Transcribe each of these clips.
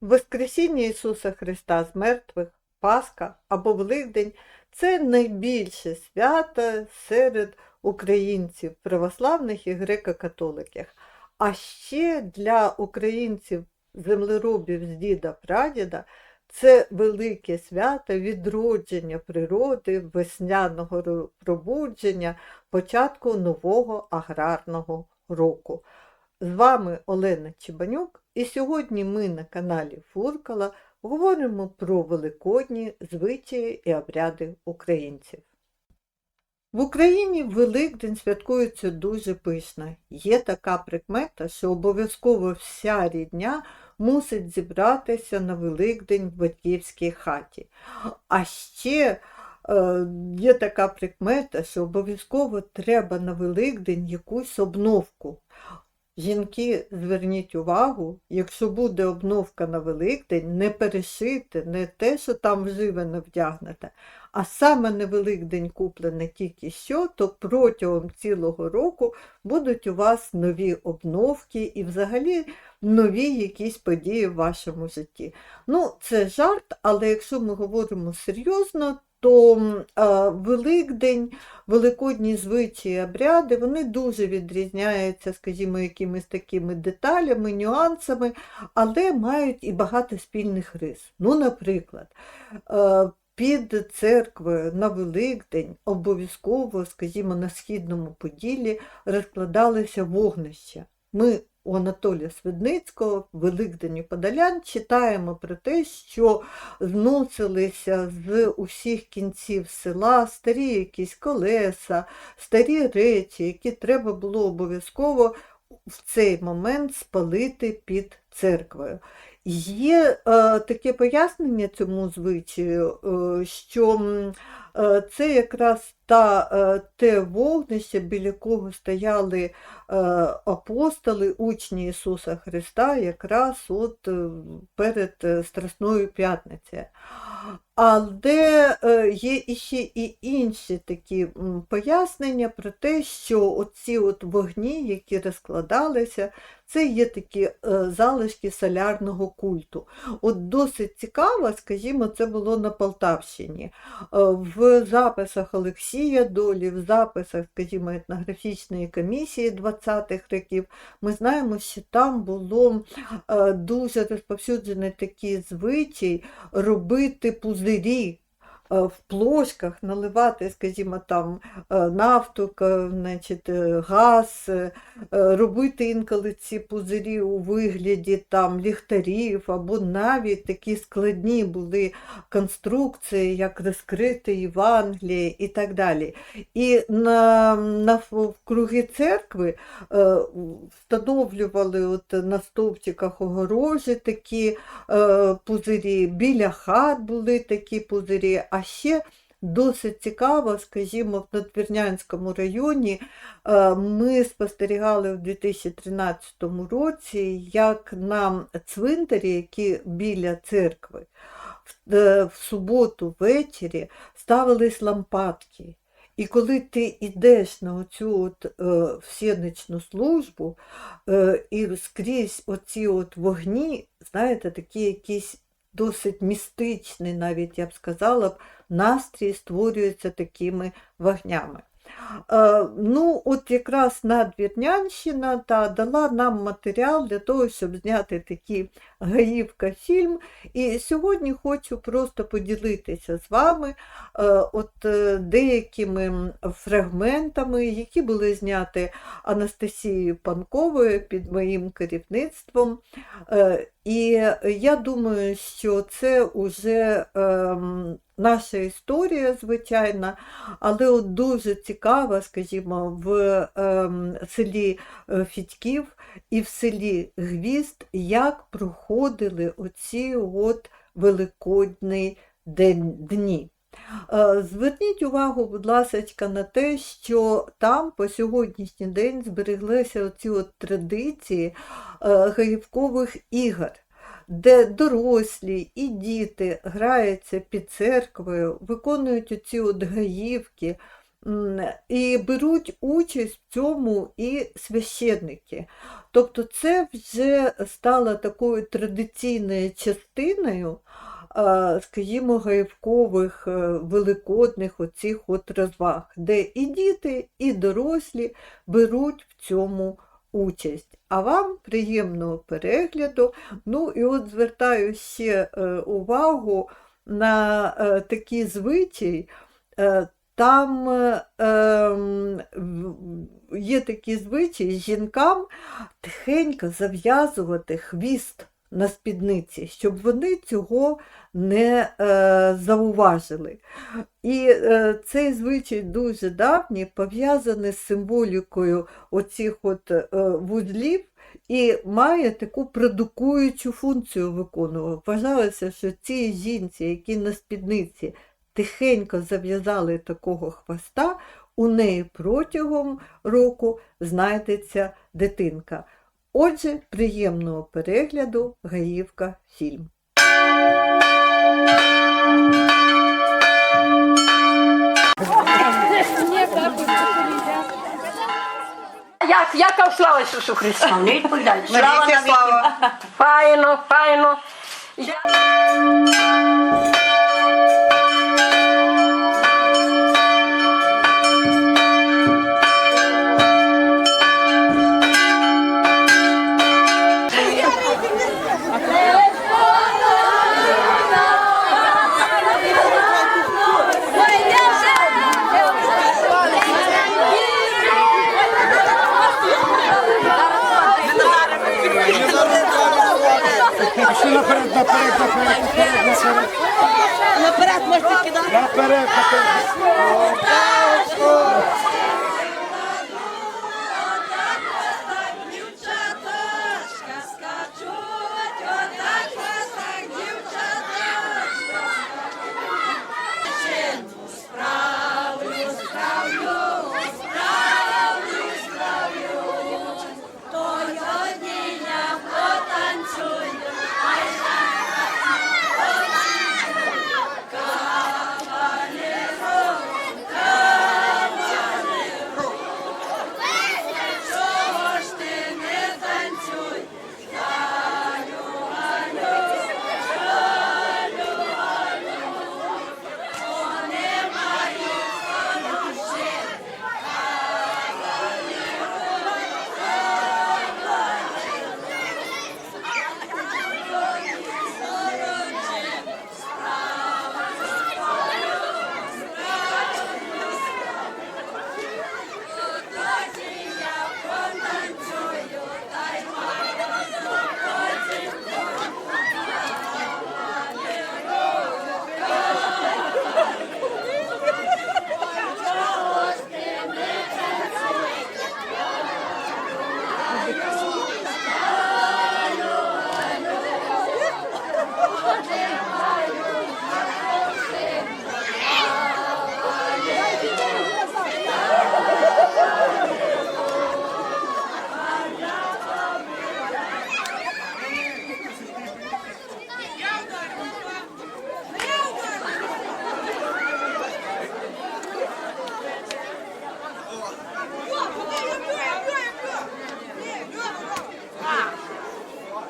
Воскресіння Ісуса Христа з мертвих, Пасха або Великдень це найбільше свято серед українців, православних і греко-католиків. А ще для українців, землеробів з діда прадіда, це велике свято відродження природи, весняного пробудження, початку нового аграрного року. З вами Олена Чебанюк, і сьогодні ми на каналі Фуркала говоримо про великодні звичаї і обряди українців. В Україні Великдень святкується дуже пишно. Є така прикмета, що обов'язково вся рідня мусить зібратися на Великдень в батьківській хаті. А ще е, є така прикмета, що обов'язково треба на Великдень якусь обновку. Жінки, зверніть увагу, якщо буде обновка на Великдень, не перешити, не те, що там вживане вдягнете, а саме на Великдень куплене тільки що, то протягом цілого року будуть у вас нові обновки і взагалі нові якісь події в вашому житті. Ну, це жарт, але якщо ми говоримо серйозно, то м, Великдень, великодні звичаї, обряди, вони дуже відрізняються, скажімо, якимись такими деталями, нюансами, але мають і багато спільних рис. Ну, наприклад, е, під церквою на Великдень обов'язково, скажімо, на Східному Поділлі розкладалися вогнища. Ми у Анатолія Свидницького в Великдені Подолян читаємо про те, що зносилися з усіх кінців села старі якісь колеса, старі речі, які треба було обов'язково в цей момент спалити під церквою. Є е, таке пояснення цьому звичаю, е, що це якраз та, е, те вогнище, біля кого стояли е, апостоли, учні Ісуса Христа, якраз от е, перед е, Страсною п'ятницею. Але е, є іще і інші такі пояснення про те, що оці от вогні, які розкладалися, це є такі е, залишки солярного культу. От досить цікаво, скажімо, це було на Полтавщині. Е, В записах Олексія Долі, в записах, скажімо, етнографічної комісії 20-х років, ми знаємо, що там було е, дуже розповсюджений такий звичай робити пузирі. Е, В плошках наливати, скажімо, там е, нафту, значить, е, газ, робити інколи ці пузирі у вигляді там ліхтарів, або навіть такі складні були конструкції, як розкрити Євангеліє і так далі. І на, на круги церкви встановлювали от на стовпчиках огорожі такі пузирі, біля хат були такі пузирі, а ще досить цікаво, скажімо, в Надвірнянському районі е, ми спостерігали в 2013 році, як на цвинтарі, які біля церкви, в, е, суботу ввечері ставились лампадки. І коли ти йдеш на оцю от, е, всеничну службу, е, і скрізь оці от вогні, знаєте, такі якісь досить містичний, навіть я б сказала настрій створюється такими вогнями. Е, ну, от якраз Надвірнянщина та дала нам матеріал для того, щоб зняти такий гаївка фільм. І сьогодні хочу просто поділитися з вами е, от е, деякими фрагментами, які були зняті Анастасією Панковою під моїм керівництвом. Е, І я думаю, що це вже е, наша історія, звичайно, але от дуже цікава, скажімо, в е, селі е, Фітьків і в селі Гвізд, як проходили оці от великодні дні. Е, Зверніть увагу, будь ласка, на те, що там по сьогоднішній день збереглися оці от традиції е, гаївкових ігор, де дорослі і діти граються під церквою, виконують оці от гаївки, І беруть участь в цьому і священники. Тобто це вже стало такою традиційною частиною, скажімо, гаївкових е, великодних оцих от розваг, де і діти, і дорослі беруть в цьому участь. А вам приємного перегляду. Ну і от звертаю ще е, увагу на е, такий звичай. Там е, ем, є такі звичаї жінкам тихенько зав'язувати хвіст на спідниці, щоб вони цього не е, зауважили. І е, цей звичай дуже давній, пов'язаний з символікою оцих от е, вузлів і має таку продукуючу функцію виконував. Вважалося, що ці жінці, які на спідниці тихенько зав'язали такого хвоста, у неї протягом року знайдеться дитинка. Отже, приємного перегляду Гаївка фільм. Як, яка слава Ісусу Христу? Не відповідають. Слава слава. Файно, файно. Я... наперед, наперед, наперед, наперед, наперед. Наперед кидати. Наперед, наперед.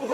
Ой,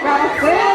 Straße.